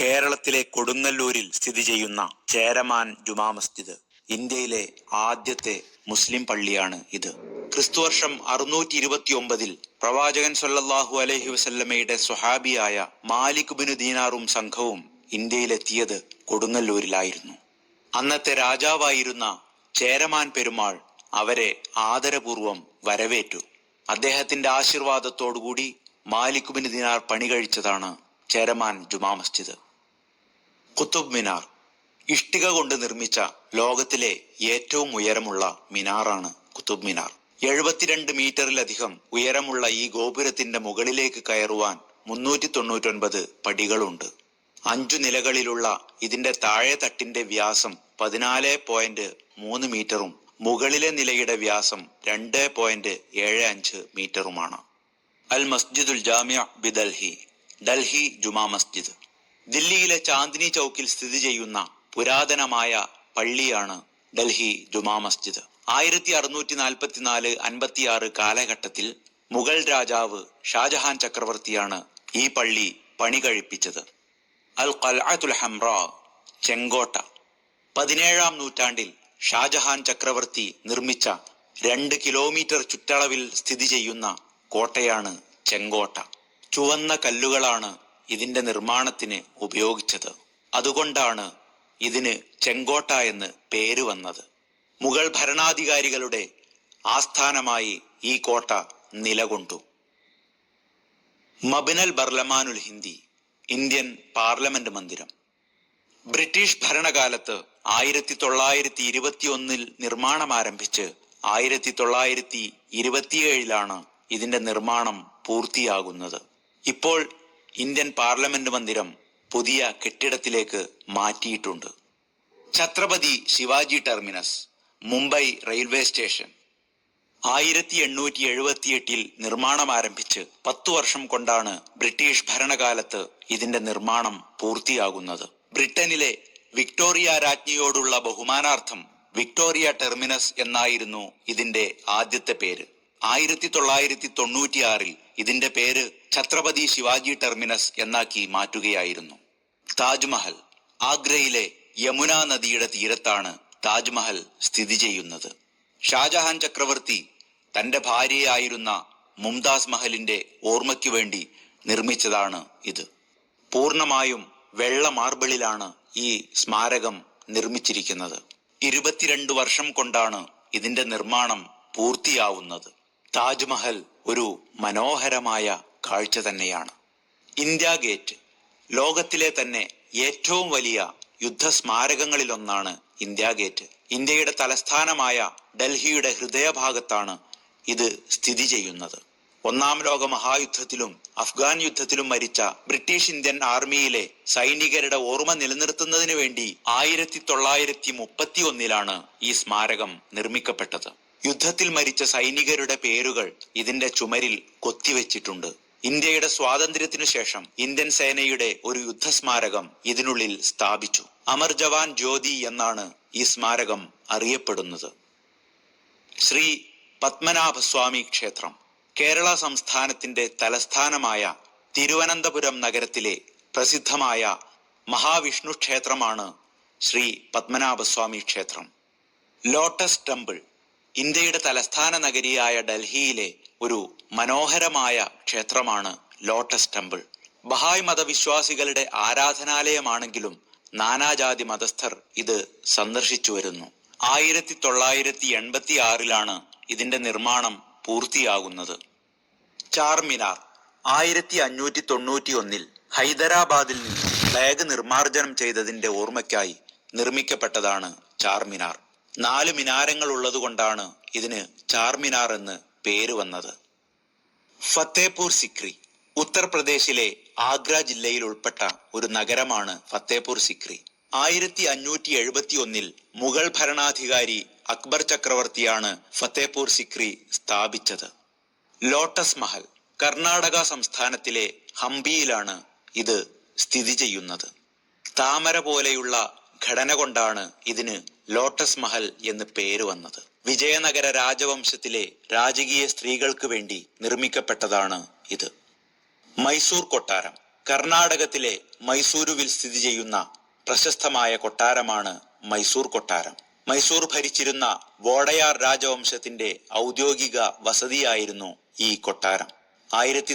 കേരളത്തിലെ കൊടുങ്ങല്ലൂരിൽ സ്ഥിതി ചെയ്യുന്ന ചേരമാൻ ജുമാ മസ്ജിദ് ഇന്ത്യയിലെ ആദ്യത്തെ മുസ്ലിം പള്ളിയാണ് ഇത്. ക്രിസ്തുവർഷം അറുന്നൂറ്റി ഇരുപത്തി ഒമ്പതിൽ പ്രവാചകൻ സൊല്ലാഹു അലഹി വസല്ലമയുടെ സ്വഹാബിയായ മാലിക് ബിനു ദീനാറും സംഘവും ഇന്ത്യയിലെത്തിയത് കൊടുങ്ങല്ലൂരിലായിരുന്നു. അന്നത്തെ രാജാവായിരുന്ന ചേരമാൻ പെരുമാൾ അവരെ ആദരപൂർവം വരവേറ്റു. അദ്ദേഹത്തിന്റെ ആശീർവാദത്തോടുകൂടി മാലിക് ബിൻ ദീനാർ പണി കഴിച്ചതാണ് ചേരമാൻ ജുമാ മസ്ജിദ്. കുത്തുബ് മിനാർ. ഇഷ്ടിക കൊണ്ട് നിർമ്മിച്ച ലോകത്തിലെ ഏറ്റവും ഉയരമുള്ള മിനാറാണ് കുത്തുബ് മിനാർ. എഴുപത്തിരണ്ട് മീറ്ററിലധികം ഉയരമുള്ള ഈ ഗോപുരത്തിന്റെ മുകളിലേക്ക് കയറുവാൻ മുന്നൂറ്റി തൊണ്ണൂറ്റൊൻപത് പടികളുണ്ട്. അഞ്ചു നിലകളിലുള്ള ഇതിന്റെ താഴെ തട്ടിന്റെ വ്യാസം പതിനാല് പോയിന്റ് മൂന്ന് മീറ്ററും മുകളിലെ നിലയുടെ വ്യാസം രണ്ട് പോയിന്റ് ഏഴ് അഞ്ച് മീറ്ററുമാണ്. അൽ മസ്ജിദുൽ ജാമ്യ ബി ഡൽഹി ജുമാ മസ്ജിദ്. ദില്ലിയിലെ ചാന്ദിനി ചൗക്കിൽ സ്ഥിതി ചെയ്യുന്ന പുരാതനമായ പള്ളിയാണ് ഡൽഹി ജുമാ മസ്ജിദ്. ആയിരത്തി അറുന്നൂറ്റി നാൽപ്പത്തിനാല് അൻപത്തിയാറ് കാലഘട്ടത്തിൽ മുഗൾ രാജാവ് ഷാജഹാൻ ചക്രവർത്തിയാണ് ഈ പള്ളി പണി കഴിപ്പിച്ചത്. അൽ ഖൽഅത്തുൽ ഹംറ ചെങ്കോട്ട. പതിനേഴാം നൂറ്റാണ്ടിൽ ഷാജഹാൻ ചക്രവർത്തി നിർമ്മിച്ച രണ്ട് കിലോമീറ്റർ ചുറ്റളവിൽ സ്ഥിതി ചെയ്യുന്ന കോട്ടയാണ് ചെങ്കോട്ട. ചുവന്ന കല്ലുകളാണ് ഇതിന്റെ നിർമ്മാണത്തിന് ഉപയോഗിച്ചത്. അതുകൊണ്ടാണ് ഇതിന് ചെങ്കോട്ട എന്ന് പേര് വന്നത്. മുഗൾ ഭരണാധികാരികളുടെ ആസ്ഥാനമായി ഈ കോട്ട നിലകൊണ്ടു. മബിനൽ ബർലമാനുൽ ഹിന്ദി ഇന്ത്യൻ പാർലമെന്റ് മന്ദിരം. ബ്രിട്ടീഷ് ഭരണകാലത്ത് ആയിരത്തി തൊള്ളായിരത്തി ഇരുപത്തി ഒന്നിൽ നിർമ്മാണം ആരംഭിച്ച് ആയിരത്തി തൊള്ളായിരത്തി ഇരുപത്തിയേഴിലാണ് ഇതിന്റെ നിർമ്മാണം പൂർത്തിയാകുന്നത്. ഇപ്പോൾ ഇന്ത്യൻ പാർലമെന്റ് മന്ദിരം പുതിയ കെട്ടിടത്തിലേക്ക് മാറ്റിയിട്ടുണ്ട്. Chhatrapati Shivaji terminus Mumbai railway station. ആയിരത്തി എണ്ണൂറ്റി എഴുപത്തിയെട്ടിൽ നിർമ്മാണം ആരംഭിച്ച് പത്തു വർഷം കൊണ്ടാണ് ബ്രിട്ടീഷ് ഭരണകാലത്ത് ഇതിന്റെ നിർമ്മാണം പൂർത്തിയാകുന്നത്. ബ്രിട്ടനിലെ വിക്ടോറിയ രാജ്ഞിയോടുള്ള ബഹുമാനാർത്ഥം വിക്ടോറിയ ടെർമിനസ് എന്നായിരുന്നു ഇതിന്റെ ആദ്യത്തെ പേര്. ആയിരത്തി തൊള്ളായിരത്തി തൊണ്ണൂറ്റിയാറിൽ ഇതിന്റെ പേര് ഛത്രപതി ശിവാജി ടെർമിനസ് എന്നാക്കി മാറ്റുകയായിരുന്നു. താജ്മഹൽ ആഗ്രയിലെ യമുന നദിയുടെ തീരത്താണ് താജ്മഹൽ സ്ഥിതി ചെയ്യുന്നത്. ഷാജഹാൻ ചക്രവർത്തി തന്റെ ഭാര്യയായിരുന്ന മുംതാസ് മഹലിന്റെ ഓർമ്മയ്ക്ക് വേണ്ടി നിർമ്മിച്ചതാണ് ഇത്. പൂർണമായും വെള്ള മാർബിളിലാണ് ഈ സ്മാരകം നിർമ്മിച്ചിരിക്കുന്നത്. ഇരുപത്തിരണ്ട് വർഷം കൊണ്ടാണ് ഇതിന്റെ നിർമ്മാണം പൂർത്തിയാവുന്നത്. താജ്മഹൽ ഒരു മനോഹരമായ കാഴ്ച തന്നെയാണ്. ഇന്ത്യ ഗേറ്റ് ലോകത്തിലെ തന്നെ ഏറ്റവും വലിയ യുദ്ധ സ്മാരകങ്ങളിലൊന്നാണ് ഇന്ത്യ ഗേറ്റ്. ഇന്ത്യയുടെ തലസ്ഥാനമായ ഡൽഹിയുടെ ഹൃദയഭാഗത്താണ് ഇത് സ്ഥിതി ചെയ്യുന്നത്. ഒന്നാം ലോക മഹായുദ്ധത്തിലും അഫ്ഗാൻ യുദ്ധത്തിലും മരിച്ച ബ്രിട്ടീഷ് ഇന്ത്യൻ ആർമിയിലെ സൈനികരുടെ ഓർമ്മ നിലനിർത്തുന്നതിന് വേണ്ടി ആയിരത്തി തൊള്ളായിരത്തി മുപ്പത്തി ഒന്നിലാണ് ഈ സ്മാരകം നിർമ്മിക്കപ്പെട്ടത്. യുദ്ധത്തിൽ മരിച്ച സൈനികരുടെ പേരുകൾ ഇതിന്റെ ചുമരിൽ കൊത്തിവെച്ചിട്ടുണ്ട്. ഇന്ത്യയുടെ സ്വാതന്ത്ര്യത്തിനു ശേഷം ഇന്ത്യൻ സേനയുടെ ഒരു യുദ്ധസ്മാരകം ഇതിനുള്ളിൽ സ്ഥാപിച്ചു. അമർ ജവാൻ ജ്യോതി എന്നാണ് ഈ സ്മാരകം അറിയപ്പെടുന്നത്. ശ്രീ പത്മനാഭസ്വാമി ക്ഷേത്രം കേരള സംസ്ഥാനത്തിന്റെ തലസ്ഥാനമായ തിരുവനന്തപുരം നഗരത്തിലെ പ്രസിദ്ധമായ മഹാവിഷ്ണു ക്ഷേത്രമാണ് ശ്രീ പത്മനാഭസ്വാമി ക്ഷേത്രം. ലോട്ടസ് ടെമ്പിൾ ഇന്ത്യയുടെ തലസ്ഥാന നഗരിയായ ഡൽഹിയിലെ ഒരു മനോഹരമായ ക്ഷേത്രമാണ് ലോട്ടസ് ടെമ്പിൾ. ബഹായ് മതവിശ്വാസികളുടെ ആരാധനാലയമാണെങ്കിലും നാനാജാതി മതസ്ഥർ ഇത് സന്ദർശിച്ചു വരുന്നു. ആയിരത്തി തൊള്ളായിരത്തി എൺപത്തി ആറിലാണ് ഇതിന്റെ നിർമ്മാണം പൂർത്തിയാകുന്നത്. ചാർമിനാർ ആയിരത്തി അഞ്ഞൂറ്റി തൊണ്ണൂറ്റി ഒന്നിൽ ഹൈദരാബാദിൽ നിന്ന് ഫ്ലാഗ് നിർമ്മാർജനം ചെയ്തതിന്റെ ഓർമ്മയ്ക്കായി നിർമ്മിക്കപ്പെട്ടതാണ് ചാർമിനാർ. നാല് മിനാരങ്ങൾ ഉള്ളതുകൊണ്ടാണ് ഇതിന് ചാർമിനാർ എന്ന് പേര് വന്നത്. ഫത്തേപൂർ സിക്രി ഉത്തർപ്രദേശിലെ ആഗ്ര ജില്ലയിൽ ഉൾപ്പെട്ട ഒരു നഗരമാണ് ഫത്തേപൂർ സിക്രി. ആയിരത്തി അഞ്ഞൂറ്റി എഴുപത്തി ഒന്നിൽ മുഗൾ ഭരണാധികാരി അക്ബർ ചക്രവർത്തിയാണ് ഫത്തേപൂർ സിക്രി സ്ഥാപിച്ചത്. ലോട്ടസ് മഹൽ കർണാടക സംസ്ഥാനത്തിലെ ഹംപിയിലാണ് ഇത് സ്ഥിതി ചെയ്യുന്നത്. താമര പോലെയുള്ള ഘടന കൊണ്ടാണ് ഇതിന് ലോട്ടസ് മഹൽ എന്ന് പേര് വന്നത്. വിജയനഗര രാജവംശത്തിലെ രാജകീയ സ്ത്രീകൾക്ക് വേണ്ടി നിർമ്മിക്കപ്പെട്ടതാണ് ഇത്. മൈസൂർ കൊട്ടാരം. കർണാടകത്തിലെ മൈസൂരുവിൽ സ്ഥിതി ചെയ്യുന്ന പ്രശസ്തമായ കൊട്ടാരമാണ് മൈസൂർ കൊട്ടാരം. മൈസൂർ ഭരിച്ചിരുന്ന വോടയാർ രാജവംശത്തിന്റെ ഔദ്യോഗിക വസതിയായിരുന്നു ഈ കൊട്ടാരം. ആയിരത്തി